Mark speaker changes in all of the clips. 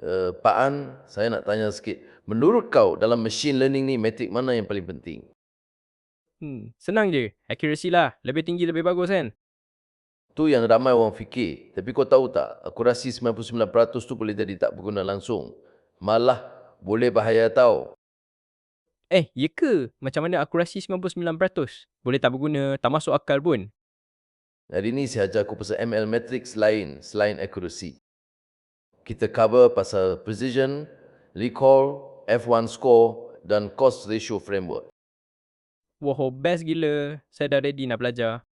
Speaker 1: Uh, Pak An, saya nak tanya sikit. Menurut kau dalam machine learning ni metrik mana yang paling penting?
Speaker 2: Hmm, senang je. Accuracy lah. Lebih tinggi lebih bagus kan?
Speaker 1: Tu yang ramai orang fikir. Tapi kau tahu tak, akurasi 99% tu boleh jadi tak berguna langsung. Malah boleh bahaya tau.
Speaker 2: Eh, ya ke? Macam mana akurasi 99%? Boleh tak berguna, tak masuk akal pun.
Speaker 1: Hari ni saya ajar aku pasal ML matrix lain selain accuracy. Kita cover pasal precision, recall, F1 score dan cost ratio framework.
Speaker 2: Wah, best gila. Saya dah ready nak belajar.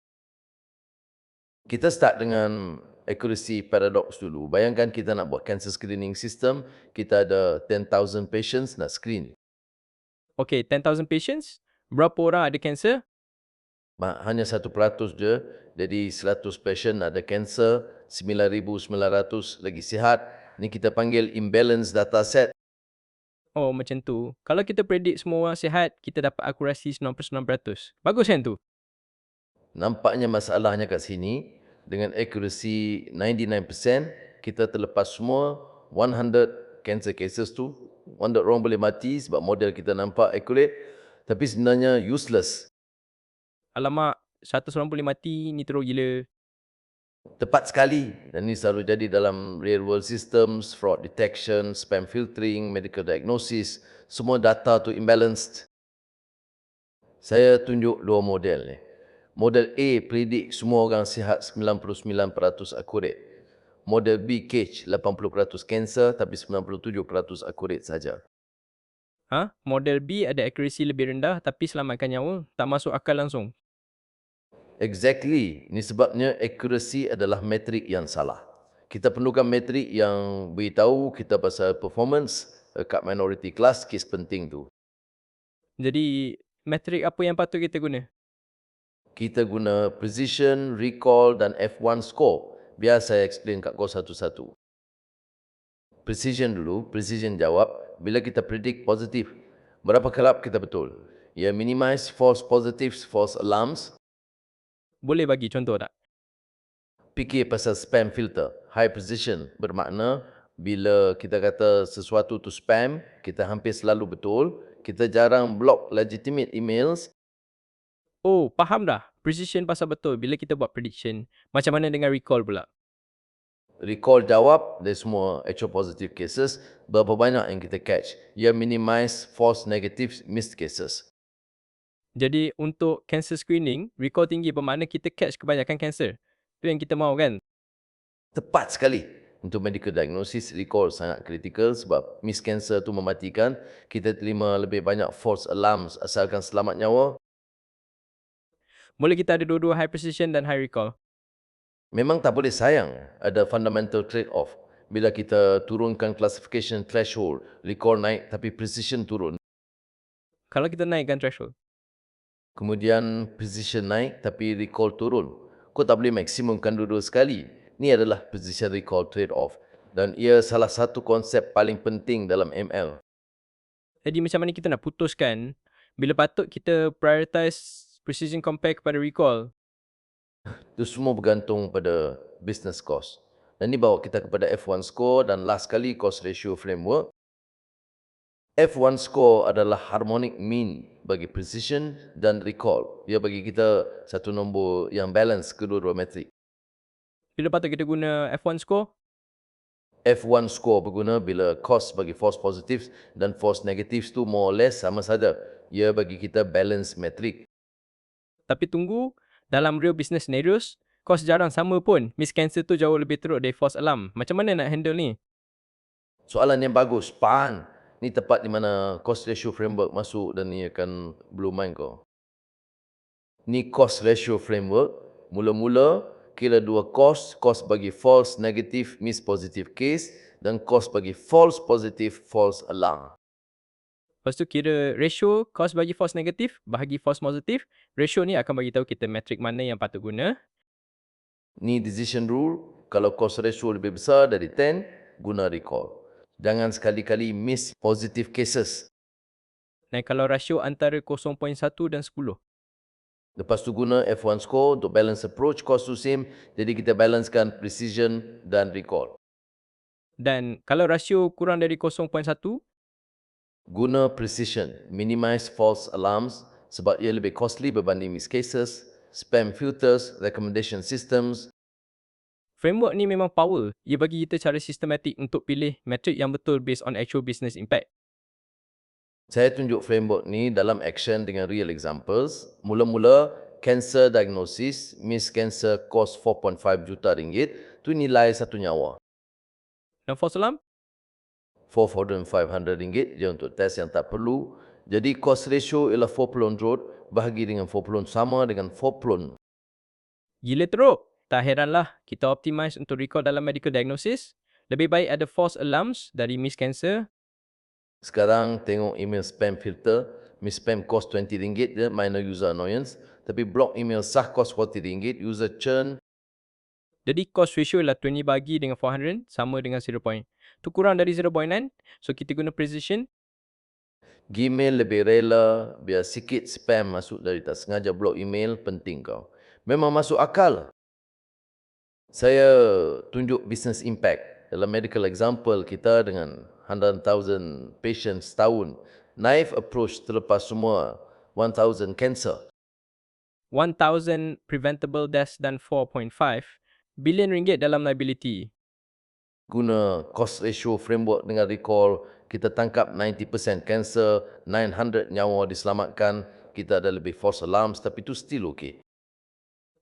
Speaker 1: Kita start dengan accuracy paradox dulu. Bayangkan kita nak buat cancer screening system, kita ada 10,000 patients nak screen.
Speaker 2: Okay, 10,000 patients. Berapa orang ada cancer?
Speaker 1: Hanya 1% je, jadi 100 patient ada cancer, 9,900 lagi sihat. Ni kita panggil imbalance data set.
Speaker 2: Oh, macam tu. Kalau kita predict semua orang sihat, kita dapat akurasi 99%. Bagus kan tu?
Speaker 1: Nampaknya masalahnya kat sini, dengan accuracy 99%, kita terlepas semua 100 cancer cases tu. 100 orang boleh mati sebab model kita nampak accurate, tapi sebenarnya useless.
Speaker 2: Alamak, 100 orang boleh mati, ni teruk gila.
Speaker 1: Tepat sekali. Dan ini selalu jadi dalam real world systems, fraud detection, spam filtering, medical diagnosis. Semua data tu imbalanced. Saya tunjuk dua model ni. Model A predict semua orang sihat 99% akurat. Model B cage 80% cancer tapi 97% akurat saja.
Speaker 2: Ha? Model B ada accuracy lebih rendah tapi selamatkan nyawa, tak masuk akal langsung.
Speaker 1: Exactly. Ini sebabnya accuracy adalah metrik yang salah. Kita perlukan metrik yang beritahu kita pasal performance eh, kat minority class, kes penting tu.
Speaker 2: Jadi, metrik apa yang patut kita guna?
Speaker 1: Kita guna precision, recall dan F1 score. Biar saya explain kat kau satu-satu. Precision dulu, precision jawab bila kita predict positif. Berapa kelab kita betul? Ya minimize false positives, false alarms.
Speaker 2: Boleh bagi contoh tak?
Speaker 1: Fikir pasal spam filter. High precision bermakna bila kita kata sesuatu tu spam, kita hampir selalu betul. Kita jarang block legitimate emails
Speaker 2: Oh, faham dah. Precision pasal betul bila kita buat prediction. Macam mana dengan recall pula?
Speaker 1: recall jawab dari semua actual positive cases, berapa banyak yang kita catch. Ia minimize false negative missed cases.
Speaker 2: Jadi, untuk cancer screening, recall tinggi bermakna kita catch kebanyakan cancer. Tu yang kita mahu kan?
Speaker 1: Tepat sekali. Untuk medical diagnosis, recall sangat kritikal sebab miss cancer tu mematikan. Kita terima lebih banyak false alarms asalkan selamat nyawa.
Speaker 2: Boleh kita ada dua-dua high precision dan high recall.
Speaker 1: Memang tak boleh sayang ada fundamental trade-off. Bila kita turunkan classification threshold, recall naik tapi precision turun.
Speaker 2: Kalau kita naikkan threshold.
Speaker 1: Kemudian precision naik tapi recall turun. Kau tak boleh maksimumkan dua-dua sekali. Ini adalah precision recall trade-off. Dan ia salah satu konsep paling penting dalam ML.
Speaker 2: Jadi macam mana kita nak putuskan bila patut kita prioritize precision compare kepada recall?
Speaker 1: Itu semua bergantung pada business cost. Dan ini bawa kita kepada F1 score dan last kali cost ratio framework. F1 score adalah harmonic mean bagi precision dan recall. Dia bagi kita satu nombor yang balance kedua-dua metrik.
Speaker 2: Bila patut kita guna F1 score?
Speaker 1: F1 score berguna bila cost bagi false positives dan false negatives tu more or less sama saja. Ia bagi kita balance metrik.
Speaker 2: Tapi tunggu, dalam real business scenarios, cost jarang sama pun. Miss cancer tu jauh lebih teruk dari false alarm. Macam mana nak handle ni?
Speaker 1: Soalan yang bagus, Pan. Ni tepat di mana cost ratio framework masuk dan ni akan blow mind kau. Ni cost ratio framework. Mula-mula kira dua cost. Cost bagi false negative miss positive case dan cost bagi false positive false alarm.
Speaker 2: Lepas tu kira ratio cost bagi false negative bahagi false positive. Ratio ni akan bagi tahu kita metrik mana yang patut guna.
Speaker 1: Ni decision rule. Kalau cost ratio lebih besar dari 10, guna recall. Jangan sekali-kali miss positive cases.
Speaker 2: Dan kalau rasio antara 0.1 dan 10.
Speaker 1: Lepas tu guna F1 score untuk balance approach cost to same. Jadi kita balancekan precision dan recall.
Speaker 2: Dan kalau rasio kurang dari 0.1,
Speaker 1: Guna precision, minimize false alarms sebab ia lebih costly berbanding missed cases, spam filters, recommendation systems,
Speaker 2: framework ni memang power. Ia bagi kita cara sistematik untuk pilih metrik yang betul based on actual business impact.
Speaker 1: Saya tunjuk framework ni dalam action dengan real examples. Mula-mula, cancer diagnosis, miss cancer cost 4.5 juta ringgit, tu nilai satu nyawa.
Speaker 2: Dan false alarm,
Speaker 1: 4,500 ringgit je untuk test yang tak perlu. Jadi cost ratio ialah 4 pelon road bahagi dengan 4 pelon sama dengan 4 pelon.
Speaker 2: gila teruk. Tak heranlah kita optimize untuk record dalam medical diagnosis. Lebih baik ada false alarms dari miss cancer
Speaker 1: Sekarang tengok email spam filter, miss spam cost 20 ringgit je, minor user annoyance. Tapi block email sah cost 40 ringgit, user churn,
Speaker 2: Jadi cost ratio ialah 20 bagi dengan 400 sama dengan 0. Tu kurang dari 0.9. So kita guna precision.
Speaker 1: Gmail lebih rela biar sikit spam masuk dari tak sengaja block email penting kau. Memang masuk akal. Saya tunjuk business impact dalam medical example kita dengan 100,000 patients setahun. Naive approach terlepas semua 1,000 cancer.
Speaker 2: 1,000 preventable deaths dan 4.5 bilion ringgit dalam liability.
Speaker 1: Guna cost ratio framework dengan recall, kita tangkap 90% cancer, 900 nyawa diselamatkan, kita ada lebih false alarms tapi itu still okay.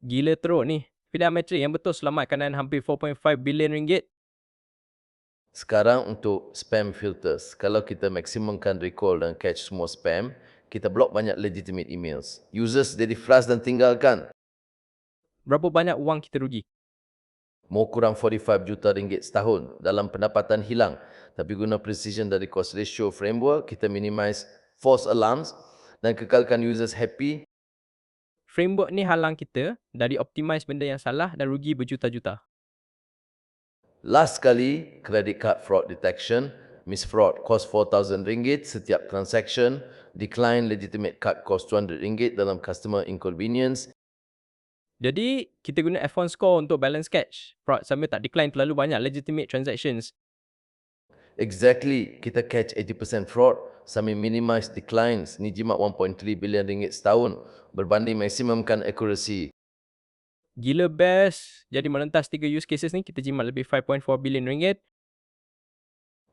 Speaker 2: Gila teruk ni. Pilih metrik yang betul selamatkan dan hampir 4.5 bilion ringgit.
Speaker 1: Sekarang untuk spam filters, kalau kita maksimumkan recall dan catch semua spam, kita block banyak legitimate emails. Users jadi flash dan tinggalkan.
Speaker 2: Berapa banyak wang kita rugi?
Speaker 1: Mau kurang 45 juta ringgit setahun dalam pendapatan hilang. Tapi guna precision dari cost ratio framework, kita minimize false alarms dan kekalkan users happy
Speaker 2: Framework ni halang kita dari optimize benda yang salah dan rugi berjuta-juta.
Speaker 1: Last kali, credit card fraud detection, miss fraud cost 4,000 ringgit setiap transaction, decline legitimate card cost 200 ringgit dalam customer inconvenience.
Speaker 2: Jadi, kita guna F1 score untuk balance catch. Fraud sambil tak decline terlalu banyak legitimate transactions.
Speaker 1: Exactly, kita catch 80% fraud sambil minimize declines ni jimat 1.3 bilion ringgit setahun berbanding maksimumkan accuracy.
Speaker 2: Gila best. Jadi merentas tiga use cases ni, kita jimat lebih 5.4 bilion ringgit.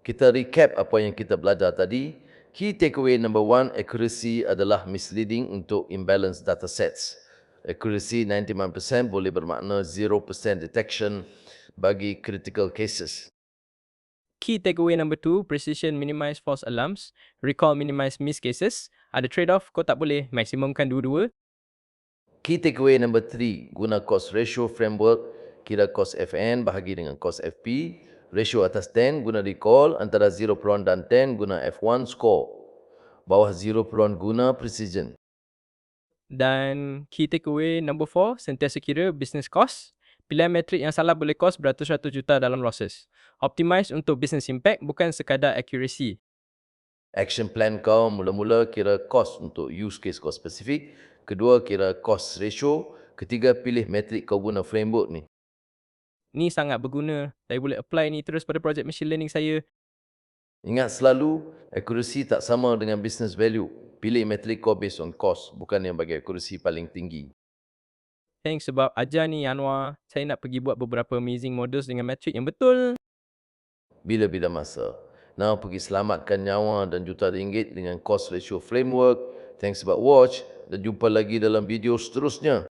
Speaker 1: Kita recap apa yang kita belajar tadi. Key takeaway number one, accuracy adalah misleading untuk imbalance data sets. Accuracy 91% boleh bermakna 0% detection bagi critical cases.
Speaker 2: Key takeaway number two, precision minimize false alarms, recall minimize miss cases. Ada trade-off, kau tak boleh maksimumkan dua-dua.
Speaker 1: Key takeaway number three, guna cost ratio framework, kira cost FN bahagi dengan cost FP, ratio atas 10 guna recall, antara 0 peron dan 10 guna F1 score, bawah 0 peron guna precision.
Speaker 2: Dan key takeaway number four, sentiasa kira business cost. Pilihan metrik yang salah boleh cost beratus-ratus juta dalam losses. Optimize untuk business impact bukan sekadar accuracy.
Speaker 1: Action plan kau mula-mula kira cost untuk use case kau spesifik, kedua kira cost ratio, ketiga pilih metrik kau guna framework ni.
Speaker 2: Ni sangat berguna. Saya boleh apply ni terus pada project machine learning saya.
Speaker 1: Ingat selalu, accuracy tak sama dengan business value. Pilih metrik kau based on cost, bukan yang bagi accuracy paling tinggi.
Speaker 2: Thanks sebab ajar ni Anwar. Saya nak pergi buat beberapa amazing models dengan metrik yang betul.
Speaker 1: Bila-bila masa. Now pergi selamatkan nyawa dan juta ringgit dengan cost ratio framework. Thanks sebab watch dan jumpa lagi dalam video seterusnya.